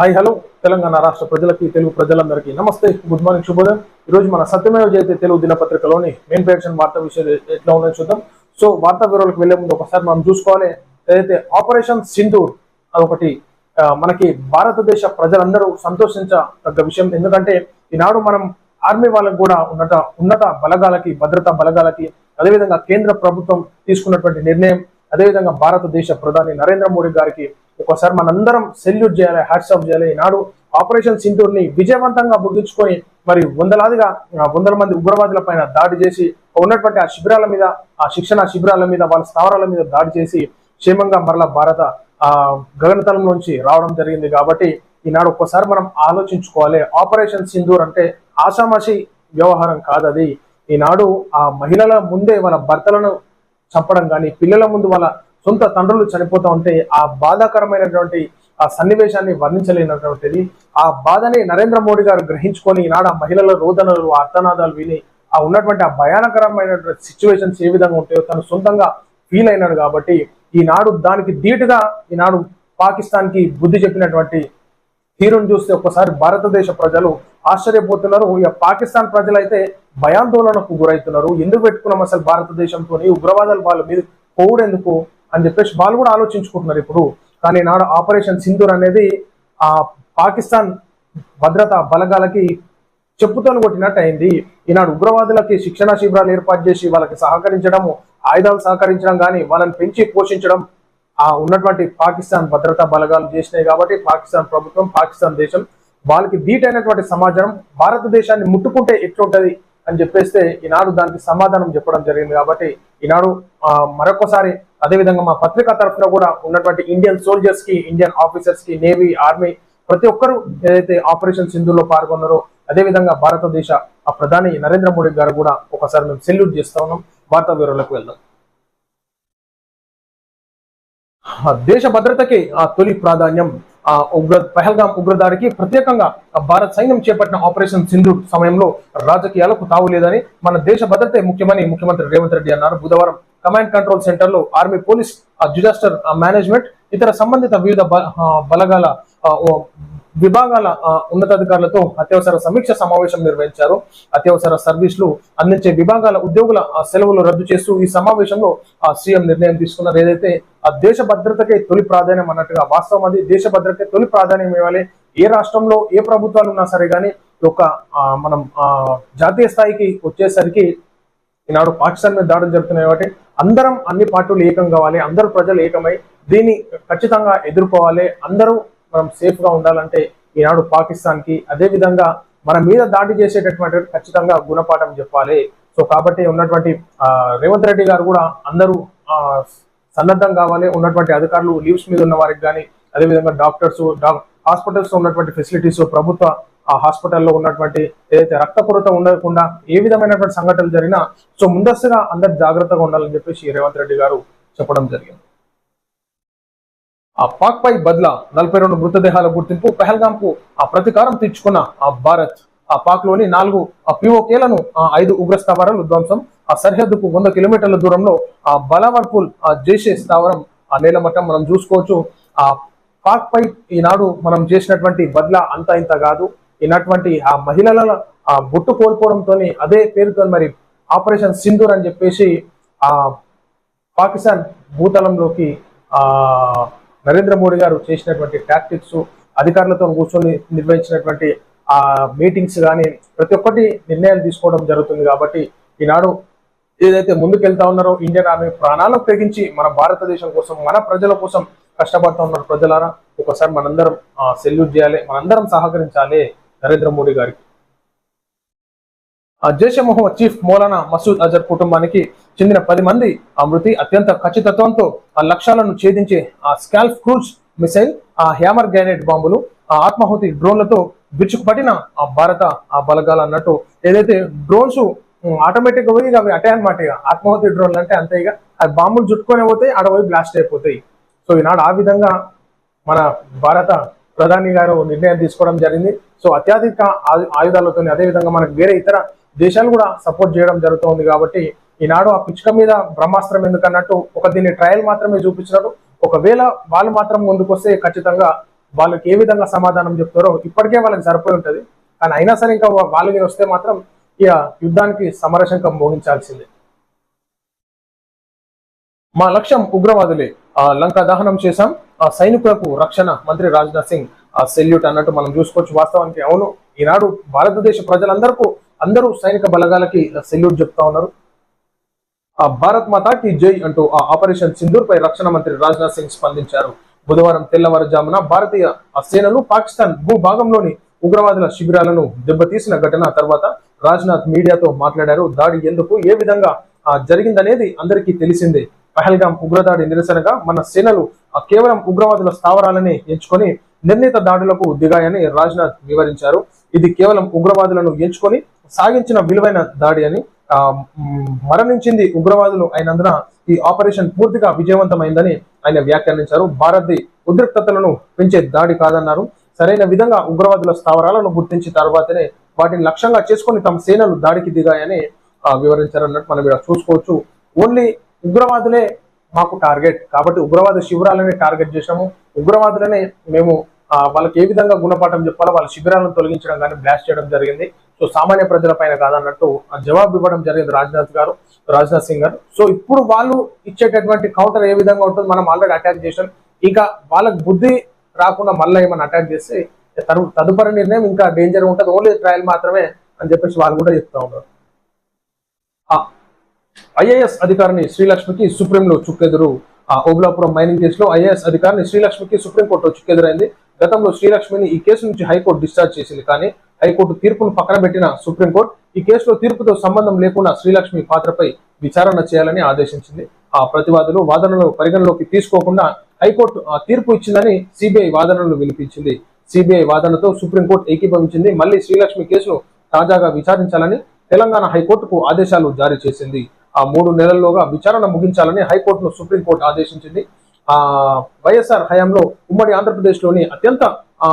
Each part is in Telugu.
Hi hello. తెలంగాణ రాష్ట్ర ప్రజలకి తెలుగు ప్రజలందరికీ నమస్తే. గుడ్ మార్నింగ్ శుభోదయం. ఈరోజు మన సత్యమేవ జయతే తెలుగు దినపత్రికలోని మెయిన్ పేషన్ వార్తా విషయాలు ఎట్లా ఉన్నాయో చూద్దాం. సో వార్తా వివరాలకు వెళ్ళే ముందు ఒకసారి మనం చూసుకోవాలి. ఏదైతే ఆపరేషన్ సింధూర్ అదొకటి మనకి భారతదేశ ప్రజలందరూ సంతోషించదగ్గ విషయం. ఎందుకంటే ఈనాడు మనం ఆర్మీ వాళ్ళకు కూడా ఉన్నత ఉన్నత బలగాలకి భద్రతా బలగాలకి అదేవిధంగా కేంద్ర ప్రభుత్వం తీసుకున్నటువంటి నిర్ణయం అదేవిధంగా భారతదేశ ప్రధాని నరేంద్ర మోడీ గారికి ఒకసారి మనందరం సెల్యూట్ చేయాలి హ్యాట్స్ ఆఫ్ చేయాలి. ఈనాడు ఆపరేషన్ సింధూర్ని విజయవంతంగా ముగించుకొని మరి వందలాదిగా వందల మంది ఉగ్రవాదుల పైన దాడి చేసి ఉన్నటువంటి ఆ శిబిరాల మీద ఆ శిక్షణ శిబిరాల మీద వాళ్ళ స్థావరాల మీద దాడి చేసి క్షేమంగా మరలా భారత ఆ గగనతలం నుంచి రావడం జరిగింది కాబట్టి ఈనాడు ఒక్కసారి మనం ఆలోచించుకోవాలి. ఆపరేషన్ సింధూర్ అంటే ఆషామాషి వ్యవహారం కాదది ఈనాడు ఆ మహిళల ముందే వాళ్ళ భర్తలను చంపడం కానీ పిల్లల ముందు వాళ్ళ సొంత తండ్రులు చనిపోతూ ఉంటే ఆ బాధాకరమైనటువంటి ఆ సన్నివేశాన్ని వర్ణించలేనటువంటిది. ఆ బాధని నరేంద్ర మోడీ గారు గ్రహించుకొని ఈనాడు ఆ మహిళల రోదనలు అర్థనాదాలు విని ఆ ఉన్నటువంటి ఆ భయానకరమైనటువంటి సిచ్యువేషన్స్ ఏ విధంగా ఉంటాయో తను సొంతంగా ఫీల్ అయినాడు కాబట్టి ఈనాడు దానికి ధీటుగా ఈనాడు పాకిస్తాన్కి బుద్ధి చెప్పినటువంటి తీరును చూస్తే ఒక్కసారి భారతదేశ ప్రజలు ఆశ్చర్యపోతున్నారు. ఇక పాకిస్తాన్ ప్రజలైతే భయాందోళనకు గురవుతున్నారు ఎందుకు పెట్టుకున్నాం అసలు భారతదేశంతో ఉగ్రవాదాలు వాళ్ళ మీద పోవుడెందుకు? అని చెప్పేసి వాళ్ళు కూడా ఆలోచించుకుంటున్నారు ఇప్పుడు. కానీ నాడు ఆపరేషన్ సింధూర్ అనేది ఆ పాకిస్తాన్ భద్రతా బలగాలకి చెప్పుతోను కొట్టినట్టు అయింది. ఈనాడు ఉగ్రవాదులకి శిక్షణ శిబిరాలు ఏర్పాటు చేసి వాళ్ళకి సహకరించడము ఆయుధాలు సహకరించడం కానీ వాళ్ళని పెంచి పోషించడం ఆ ఉన్నటువంటి పాకిస్తాన్ భద్రతా బలగాలు చేసినాయి కాబట్టి పాకిస్తాన్ ప్రభుత్వం పాకిస్తాన్ దేశం వాళ్ళకి దీటైనటువంటి సమాచారం భారతదేశాన్ని ముట్టుకుంటే ఎట్లుంటది అని చెప్పేస్తే ఈనాడు దానికి సమాధానం చెప్పడం జరిగింది కాబట్టి ఈనాడు మరొకసారి అదేవిధంగా మా పత్రికా తరఫున కూడా ఉన్నటువంటి ఇండియన్ సోల్జర్స్కి ఇండియన్ ఆఫీసర్స్కి నేవీ ఆర్మీ ప్రతి ఒక్కరూ ఏదైతే ఆపరేషన్ సింధులో పాల్గొన్నారో అదేవిధంగా భారతదేశ ఆ ప్రధాని నరేంద్ర మోడీ గారు కూడా ఒకసారి మేము సెల్యూట్ చేస్తా ఉన్నాం. వార్తా వివరాలకు వెళ్దాం. దేశ భద్రతకి ఆ తొలి ప్రాధాన్యం ఆ ఉగ్ర పహల్గాం ఉగ్రదాడికి ప్రత్యేకంగా భారత భారత్ సైన్యం చేపట్టిన ఆపరేషన్ సింధు సమయంలో రాజకీయాలకు తావు లేదని మన దేశ భద్రతే ముఖ్యమని ముఖ్యమంత్రి రేవంత్ రెడ్డి అన్నారు. బుధవారం కమాండ్ కంట్రోల్ సెంటర్లో ఆర్మీ పోలీస్ డిజాస్టర్ మేనేజ్మెంట్ ఇతర సంబంధిత వివిధ బ- బలగాల విభాగాల ఉన్నతాధికారులతో అత్యవసర సమీక్ష సమావేశం నిర్వహించారు. అత్యవసర సర్వీసులు అందించే విభాగాల ఉద్యోగుల ఆ, సెలవులు రద్దు చేస్తూ ఈ సమావేశంలో ఆ సీఎం నిర్ణయం తీసుకున్నారు. ఏదైతే ఆ దేశ భద్రతకే తొలి ప్రాధాన్యం అన్నట్టుగా వాస్తవం అది దేశ భద్రతకే తొలి ప్రాధాన్యం ఇవ్వాలి. ఏ రాష్ట్రంలో ఏ ప్రభుత్వాలు ఉన్నా సరే కానీ ఒక మనం ఆ, జాతీయ స్థాయికి వచ్చేసరికి ఈనాడు పాకిస్తాన్ మీద దాడులు జరుగుతున్నాయి కాబట్టి అందరం అన్ని పార్టీలు ఏకం కావాలి అందరూ ప్రజలు ఏకమై దీన్ని ఖచ్చితంగా ఎదుర్కోవాలి అందరూ మనం సేఫ్గా ఉండాలంటే ఈనాడు పాకిస్తాన్కి అదే విధంగా మన మీద దాడి చేసేటటువంటి ఖచ్చితంగా గుణపాఠం చెప్పాలి. సో కాబట్టి ఉన్నటువంటి రేవంత్ రెడ్డి గారు కూడా అందరూ సన్నద్ధం కావాలి. ఉన్నటువంటి అధికారులు లీవ్స్ మీద ఉన్న వారికి కానీ అదేవిధంగా డాక్టర్స్ హాస్పిటల్స్ ఉన్నటువంటి ఫెసిలిటీస్ ప్రభుత్వ ఆ హాస్పిటల్లో ఉన్నటువంటి ఏదైతే రక్త కొరత ఉండకుండా ఏ విధమైనటువంటి సంఘటనలు జరిగినా సో ముందస్తుగా అందరు జాగ్రత్తగా ఉండాలని చెప్పేసి రేవంత్ రెడ్డి గారు చెప్పడం జరిగింది. ఆ పాక్ పై బద్లా నలభై రెండు మృతదేహాల గుర్తింపు పహల్గాం కు ఆ ప్రతీకారం తీర్చుకున్న ఆ భారత్. ఆ పాక్లోని నాలుగు ఆ పిఓకేలను ఆ ఐదు ఉగ్ర స్థావరాలు ధ్వంసం ఆ సరిహద్దుకు వంద కిలోమీటర్ల దూరంలో ఆ బలవర్పుల్ ఆ జైషే స్థావరం ఆ నేలమట్టం మనం చూసుకోవచ్చు. ఆ పాక్ పై ఈనాడు మనం చేసినటువంటి బద్లా అంత ఇంత కాదు. ఈనటువంటి ఆ మహిళల ఆ బొట్టు కోల్పోవడంతో అదే పేరుతో మరి ఆపరేషన్ సింధూర్ అని చెప్పేసి ఆ పాకిస్తాన్ భూతలంలోకి ఆ నరేంద్ర మోడీ గారు చేసినటువంటి టాక్టిక్స్ అధికారులతో కూర్చొని నిర్వహించినటువంటి ఆ మీటింగ్స్ కానీ ప్రతి ఒక్కటి నిర్ణయాలు తీసుకోవడం జరుగుతుంది కాబట్టి ఈనాడు ఏదైతే ముందుకెళ్తా ఉన్నారో ఇండియన్ ఆర్మీ ప్రాణాలు తెగించి మన భారతదేశం కోసం మన ప్రజల కోసం కష్టపడుతూ ఉన్న ప్రజలారా ఒకసారి మనందరం సెల్యూట్ చేయాలి మనందరం సహకరించాలి నరేంద్ర మోడీ గారికి. ఆ జైషే మొహమ్మద్ చీఫ్ మౌలానా మసూద్ అజర్ కుటుంబానికి చెందిన పది మంది ఆ మృతి అత్యంత ఖచ్చితత్వంతో ఆ లక్ష్యాలను ఛేదించే ఆ స్కాల్ఫ్ క్రూజ్ మిసైల్ ఆ హ్యామర్ గ్రానైట్ బాంబులు ఆ ఆత్మాహుతి డ్రోన్లతో విరుచుకుపట్టిన ఆ భారత ఆ బలగాలు అన్నట్టు ఏదైతే డ్రోన్స్ ఆటోమేటిక్గా పోయి అవి అటే అనమాట ఇక. ఆత్మాహుతి డ్రోన్లు అంటే అంతే ఇక. అవి బాంబులు చుట్టుకొని పోతాయి ఆడపోయి బ్లాస్ట్ అయిపోతాయి. సో ఈనాడు ఆ విధంగా మన భారత ప్రధాని గారు నిర్ణయం తీసుకోవడం జరిగింది. సో అత్యాధిక ఆయు- ఆయుధాలతో అదేవిధంగా మనకు వేరే ఇతర దేశాలు కూడా సపోర్ట్ చేయడం జరుగుతుంది కాబట్టి ఈనాడు ఆ పిచ్చుక మీద బ్రహ్మాస్త్రం ఎందుకన్నట్టు ఒక దీన్ని ట్రయల్ మాత్రమే చూపించినారు. ఒకవేళ వాళ్ళు మాత్రం ముందుకొస్తే ఖచ్చితంగా వాళ్ళకి ఏ విధంగా సమాధానం చెప్తారో ఇప్పటికే వాళ్ళకి సరిపోయి ఉంటుంది. కానీ అయినా సరే ఇంకా వాళ్ళ మీద వస్తే మాత్రం ఇక యుద్ధానికి సమరశంకం మోహించాల్సిందే. మా లక్ష్యం ఉగ్రవాదులే. ఆ లంక దహనం చేశాం. ఆ సైనికులకు రక్షణ మంత్రి రాజ్నాథ్ సింగ్. ఆ సెల్యూట్ అన్నట్టు మనం చూసుకోవచ్చు వాస్తవానికి. అవును ఈనాడు భారతదేశ ప్రజలందరికీ అందరూ సైనిక బలగాలకి సెల్యూట్ చెప్తా ఉన్నారు. భారత్ మాతా కి జై అంటూ ఆ ఆపరేషన్ సింధూర్ పై రక్షణ మంత్రి రాజ్నాథ్ సింగ్ స్పందించారు. బుధవారం తెల్లవారుజామున భారతీయ సేనలు పాకిస్తాన్ భూభాగంలోని ఉగ్రవాదుల శిబిరాలను దెబ్బతీసిన ఘటన తర్వాత రాజ్నాథ్ మీడియాతో మాట్లాడారు. దాడి ఎందుకు ఏ విధంగా జరిగిందనేది అందరికీ తెలిసిందే. పహల్గాం ఉగ్రదాడి నిరసనగా మన సేనలు ఆ, కేవలం ఉగ్రవాదుల స్థావరాలని ఎంచుకొని నిర్ణీత దాడులకు దిగాయని రాజ్నాథ్ వివరించారు. ఇది కేవలం ఉగ్రవాదులను ఎంచుకొని సాగించిన విలువైన దాడి అని మరణించింది ఉగ్రవాదులు అయినందున ఈ ఆపరేషన్ పూర్తిగా విజయవంతమైందని ఆయన వ్యాఖ్యానించారు. భారత్ ఉద్రిక్తతలను పెంచే దాడి కాదన్నారు. సరైన విధంగా ఉగ్రవాదుల స్థావరాలను గుర్తించిన తర్వాతనే వాటిని లక్ష్యంగా చేసుకుని తమ సేనలు దాడికి దిగాయని వివరించారన్నట్టు వివరించారు అన్నట్టు మనం ఇక్కడ చూసుకోవచ్చు. ఓన్లీ ఉగ్రవాదులే మాకు టార్గెట్ కాబట్టి ఉగ్రవాద శిబిరాలనే టార్గెట్ చేసాము ఉగ్రవాదులనే మేము వాళ్ళకి ఏ విధంగా గుణపాఠం చెప్పాలో వాళ్ళ శిబిరాలను తొలగించడం కానీ బ్లాస్ట్ చేయడం జరిగింది. సో సామాన్య ప్రజల పైన కాదన్నట్టు ఆ జవాబు ఇవ్వడం జరిగింది రాజ్నాథ్ గారు రాజ్నాథ్ సింగ్ గారు. సో ఇప్పుడు వాళ్ళు ఇచ్చేటటువంటి కౌంటర్ ఏ విధంగా ఉంటుంది మనం ఆల్రెడీ అటాక్ చేసాం ఇంకా వాళ్ళకి బుద్ధి రాకుండా మళ్ళీ ఏమైనా అటాక్ చేస్తే తదుపరి నిర్ణయం ఇంకా డేంజర్ ఉంటుంది. ఓన్లీ ట్రయల్ మాత్రమే అని చెప్పేసి వాళ్ళు కూడా చెప్తా ఉన్నారు. ఐఏఎస్ అధికారిని శ్రీలక్ష్మికి సుప్రీంలో చుక్కెదురు. ఆ ఓబులాపురం మైనింగ్ కేసులో ఐఏఎస్ అధికారిని శ్రీలక్ష్మికి సుప్రీంకోర్టులో చుక్కెదురైంది. గతంలో శ్రీలక్ష్మిని ఈ కేసు నుంచి హైకోర్టు డిశ్చార్జ్ చేసింది. కానీ హైకోర్టు తీర్పును పక్కన పెట్టిన సుప్రీంకోర్టు ఈ కేసులో తీర్పుతో సంబంధం లేకుండా శ్రీలక్ష్మి పాత్రపై విచారణ చేయాలని ఆదేశించింది. ఆ ప్రతివాదులు వాదనలు పరిగణలోకి తీసుకోకుండా హైకోర్టు ఆ తీర్పు ఇచ్చిందని సిబిఐ వాదనలు వినిపించింది. సిబిఐ వాదనతో సుప్రీంకోర్టు ఏకీభవించింది. మళ్ళీ శ్రీలక్ష్మి కేసును తాజాగా విచారించాలని తెలంగాణ హైకోర్టుకు ఆదేశాలు జారీ చేసింది. ఆ మూడు నెలల్లోగా విచారణ ముగించాలని హైకోర్టును సుప్రీంకోర్టు ఆదేశించింది. ఆ వైఎస్ఆర్ హయాంలో ఉమ్మడి ఆంధ్రప్రదేశ్లోని అత్యంత ఆ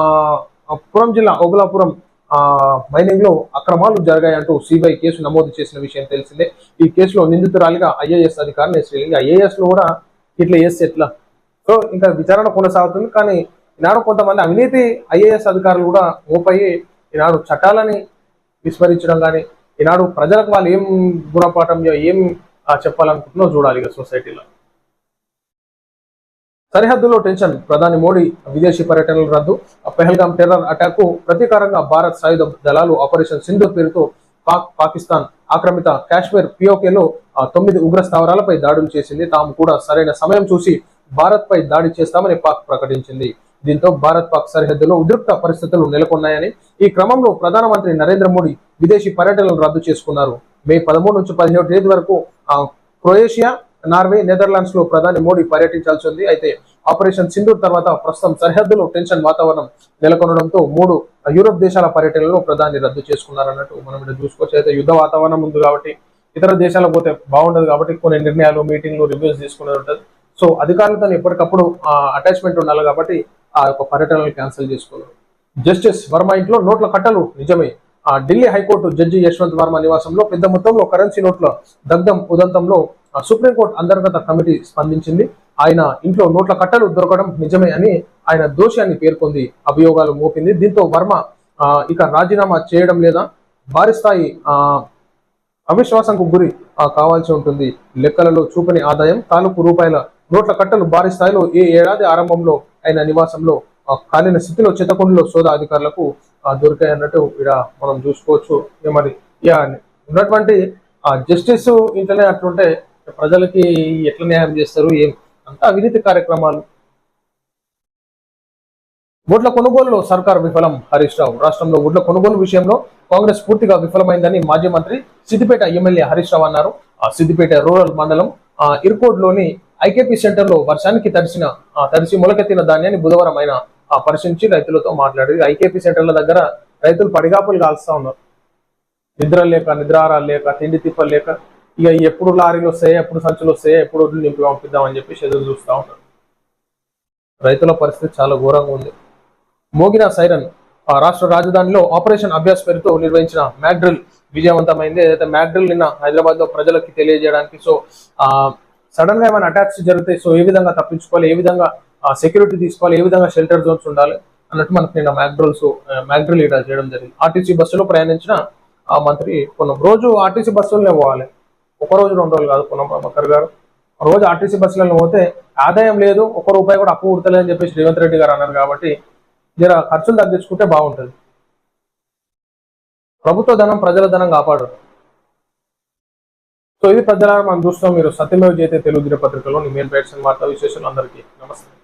పురం జిల్లా ఓగులాపురం మైనింగ్లో అక్రమాలు జరిగాయంటూ సిబిఐ కేసు నమోదు చేసిన విషయం తెలిసిందే. ఈ కేసులో నిందితురాలిగా ఐఏఎస్ అధికారిని శ్రీలింగ. ఐఏఎస్లో కూడా ఇట్లా చేస్తే ఎట్లా సో ఇంకా విచారణ కొనసాగుతుంది. కానీ ఈనాడు కొంతమంది అవినీతి ఐఏఎస్ అధికారులు కూడా మోపయ్యి ఈనాడు చట్టాలని విస్మరించడం కానీ ఈనాడు ప్రజలకు వాళ్ళు ఏం గుణపాఠం ఏం ఆ, చూడాలి ఇక సొసైటీలో. సరిహద్దులో టెన్షన్. ప్రధాని మోడీ విదేశీ పర్యటనలు రద్దు. పెహల్గాం టెర్రర్ అటాక్కు ప్రతీకారంగా భారత్ సాయుధ దళాలు ఆపరేషన్ సింధు పేరుతో పాక్ పాకిస్తాన్ ఆక్రమిత. కాశ్మీర్ పిఓకేలో ఆ, తొమ్మిది ఉగ్ర స్థావరాలపై దాడులు చేసింది. తాము కూడా సరైన సమయం చూసి భారత్ పై దాడి చేస్తామని పాక్ ప్రకటించింది. దీంతో భారత్ పాక్ సరిహద్దులో ఉద్రిక్త పరిస్థితులు నెలకొన్నాయని ఈ క్రమంలో ప్రధానమంత్రి నరేంద్ర మోడీ విదేశీ పర్యటనలు రద్దు చేసుకున్నారు. మే పదమూడు నుంచి పదిహేడు తేదీ వరకు క్రొయేషియా నార్వే నెదర్లాండ్స్లో ప్రధాని మోడీ పర్యటించాల్సి ఉంది. అయితే ఆపరేషన్ సింధూర్ తర్వాత ప్రస్తుతం సరిహద్దులో టెన్షన్ వాతావరణం నెలకొనడంతో మూడు యూరోప్ దేశాల పర్యటనలో ప్రధాని రద్దు చేసుకున్నారన్నట్టు మనం ఇక్కడ చూసుకోవచ్చు. అయితే యుద్ధ వాతావరణం ఉంది కాబట్టి ఇతర దేశాలకు పోతే బాగుండదు కాబట్టి కొన్ని నిర్ణయాలు మీటింగ్లు రివ్యూస్ తీసుకునేది ఉంటుంది సో అధికారులతో ఎప్పటికప్పుడు అటాచ్మెంట్ ఉండాలి కాబట్టి ఆ యొక్క పర్యటనలు క్యాన్సిల్ చేసుకున్నారు. జస్టిస్ వర్మ ఇంట్లో నోట్ల కట్టలు నిజమే. Delhi high court judge Yashwant Varma నివాసంలో పెద్ద మొత్తంలో కరెన్సీ నోట్ల దగ్ధం ఉదంతంలో సుప్రీంకోర్టు అంతర్గత కమిటీ స్పందించింది. ఆయన ఇంట్లో నోట్ల కట్టలు దొరకడం నిజమే అని ఆయన దోషి అని పేర్కొంది. అభియోగాలు మోపింది. దీంతో వర్మ ఇక రాజీనామా చేయడం లేదా? భారీ స్థాయి అవిశ్వాసంకు గురి కావాల్సి ఉంటుంది. లెక్కలలో చూపని ఆదాయం తాలూకు రూపాయల నోట్ల కట్టలు భారీ స్థాయిలో ఈ ఏడాది ఆరంభంలో ఆయన నివాసంలో కాలిన స్థితిలో చిత్తకొండలో సోదా అధికారులకు దొరికాయన్నట్టు ఇక్కడ మనం చూసుకోవచ్చు. ఇక మరి ఉన్నటువంటి ఆ జస్టిస్ ఇంట్లోనే అట్లుంటే ప్రజలకి ఎట్లా న్యాయం చేస్తారు ఏం? అంతా అవినీతి కార్యక్రమాలు. ఓట్ల కొనుగోలులో సర్కార్ విఫలం హరీష్ రావు. రాష్ట్రంలో ఓట్ల కొనుగోలు విషయంలో కాంగ్రెస్ పూర్తిగా విఫలమైందని మాజీ మంత్రి సిద్దిపేట ఎమ్మెల్యే హరీష్ రావు అన్నారు. ఆ సిద్దిపేట రూరల్ మండలం ఆ ఇర్కోడ్లోని ఐకేపీ సెంటర్లో వర్షానికి తడిసిన ఆ, తడిసి మొలకెత్తిన ధాన్యాన్ని బుధవారం ఆయన ఆ, పరిశీలించి రైతులతో మాట్లాడి ఐకేపీ సెంటర్ల దగ్గర రైతులు పడిగాపులు కాల్స్తా ఉన్నారు. నిద్ర లేక నిద్రారాలు లేక తిండి తిప్పలు లేక ఇక ఎప్పుడు లారీలు వస్తాయి ఎప్పుడు సంచులు వస్తాయి ఎప్పుడు నింపి పంపిద్దామని చెప్పి ఎదురు చూస్తా ఉన్నారు రైతుల పరిస్థితి చాలా ఘోరంగా ఉంది. మోగిన సైరన్ ఆ రాష్ట్ర రాజధానిలో ఆపరేషన్ అభ్యాస్ పేరుతో నిర్వహించిన మ్యాగ్డ్రిల్ విజయవంతమైంది. ఏదైతే మ్యాగ్డ్రిల్ నిన్న హైదరాబాద్లో ప్రజలకి తెలియజేయడానికి సో ఆ సడన్గా ఏమైనా అటాక్స్ జరిగితే సో ఏ విధంగా తప్పించుకోవాలి ఏ విధంగా సెక్యూరిటీ తీసుకోవాలి ఏ విధంగా షెల్టర్ జోన్స్ ఉండాలి అన్నట్టు మనకు నిన్న మ్యాక్డ్రోల్స్ మ్యాగ్డ్రిల్ ఈడ చేయడం జరిగింది. ఆర్టీసీ బస్సులో ప్రయాణించిన ఆ మంత్రి కొన్ని రోజు ఆర్టీసీ బస్సులనే పోవాలి ఒక రోజు రెండు రోజులు కాదు పొన్నం ప్రభాకర్ గారు. రోజు ఆర్టీసీ బస్సులను పోతే ఆదాయం లేదు ఒక రూపాయి కూడా అప్పు కుడతలేదు అని చెప్పేసి రేవంత్ రెడ్డి గారు అన్నారు కాబట్టి జర ఖర్చులు తగ్గించుకుంటే బాగుంటుంది. ప్రభుత్వ ధనం ప్రజల ధనం కాపాడరు. సో ఇది ప్రజల మనం చూస్తాం మీరు సత్యమేవ జయతే తెలుగు దినపత్రికలో మేల్ బ్యాట్స్ వార్తా విశేషాలు అందరికీ నమస్తే